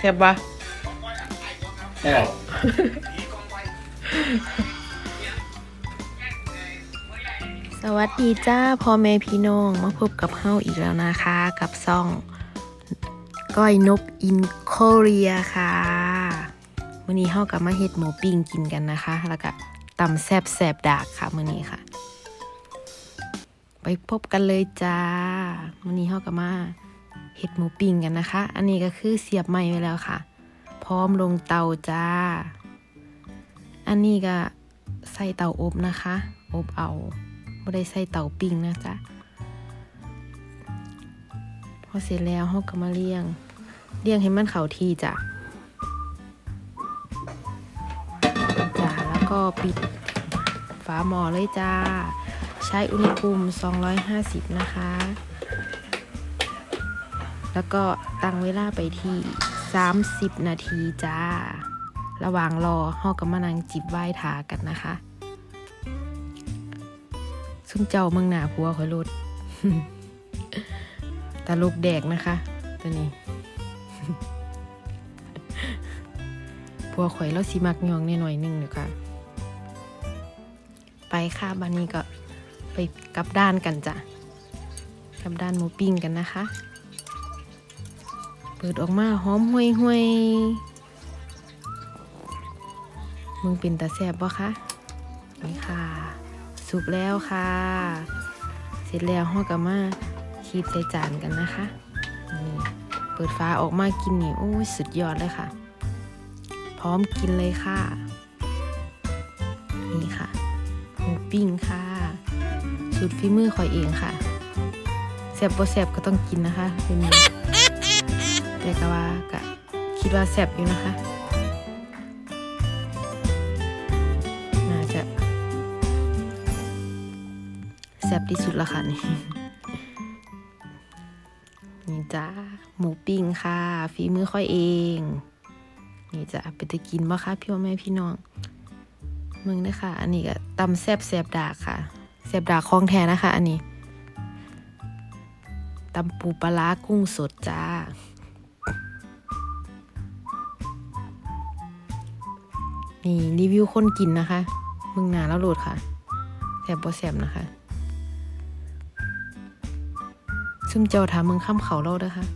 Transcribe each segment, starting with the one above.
เจ็บปะเอ้บสวัสดีจ้าพ่อแม่พี่น้องมาพบกับเฮาอีกแล้วนะคะ กับซ่อง ก้อยนบอินโคเรียค่ะ มื้อนี้เฮากับมาเฮ็ดหมูปิ้งกินกันนะคะ แล้วก็ตำแซบแซบดากค่ะมื้อนี้ค่ะ ไปพบกันเลยจ้ามื้อนี้เฮากับมาเฮ็ดหมูปิ้งกันนะคะ อันนี้ก็คือเสียบไม้ไว้แล้วค่ะ พร้อมลงเตาจ้า อันนี้ก็ใส่เตาอบนะคะ อบเอาไม่ได้ใส่เตาปิ้งนะจ๊ะพอเสร็จแล้วเราก็มาเลี้ยงเลี้ยงให้มันเขาที่จ้ะ ก็ปิดฝาหม้อเลยจ้า ใช้อุณหภูมิ 250 นะคะ แล้วก็ตั้งเวลาไปที่ 30 นาทีจ้า ระหว่างรอเฮากับมานังจิบไหว้ถากันนะคะ ซึ่งเจ้าเมืองหนาผัวคอยรถตาลูกแดกนะคะ ตัวนี้ผัวข่อยแล้วสีมักยองนหน่อยๆหนึงเดี๋ยวค่ะ ไปค่ะบานนี้ก็ไปกลับด้านกันจ้ะกลับด้านหมูปิ้งกันนะคะ เปิดออกมาหอมห่วยห่วยมึงเป็นตาแสบปะคะนี่ค่ะสุกแล้วค่ะ เสร็จแล้วห่อกับมาคีบใส่จานกันนะคะนี่เปิดฟ้าออกมากินนี่โอ้ยสุดยอดเลยค่ะ พร้อมกินเลยค่ะ นี่ค่ะ ปิ้งค่ะสูตรฝีมือข่อยเองค่ะแซ่บบ่แซ่บก็ต้องกินนะคะเป็นแต่ก็ว่าก็คิดว่าแซ่บอยู่นะคะ น่าจะแซ่บที่สุดละค่ะนี่นี่จ้าหมูปิ้งค่ะฝีมือค่อยเอง นี่จ้าไปตะกินบ่คะพี่พ่อแม่พี่น้อง มึงนะคะ อันนี้ก็ตำแซบแซบดาค่ะแซบดาคลองแท้นะคะ อันนี้ตำปูปลาร้ากุ้งสดจ้านี่รีวิวคนกินนะคะ มึงหนาแล้วโหลดค่ะแซบบ่แซบนะคะซึ่งเจ้าถามมึงข้ามเขาเล่าเด้อค่ะ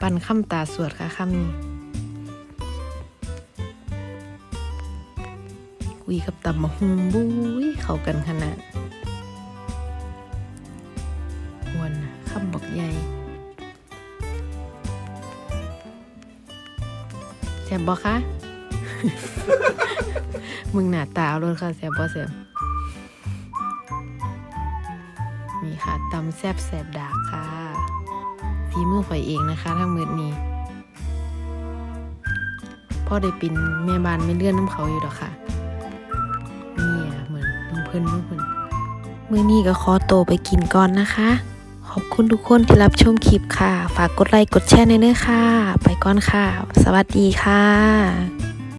ปันข้ามตาสวดค่ะข้ามนี้คุยกับตำมะฮุงบุ้ยเข้ากันขนาดวนน่ะข้ามบักใหญ่แซ่บบ่คะมึงหน้าตาเอาเลยค่ะแซ่บบ่แซบนี่ค่ะตำแซบแซบดากค่ะ ฝีมือข่อยเองนะคะทั้งหมืดนี้พ่อได้เป็นแม่บ้านไม่เลื่อนน้ำเขาอยู่หรอกค่ะนี่อะเหมือนมึงเพิ่นมึงเพิ่นมือนี้ก็ขอโตไปกินก่อนนะคะ ขอบคุณทุกคนที่รับชมคลิปค่ะ ฝากกดไลค์กดแชร์ในเนื้อค่ะ ไปก่อนค่ะ สวัสดีค่ะ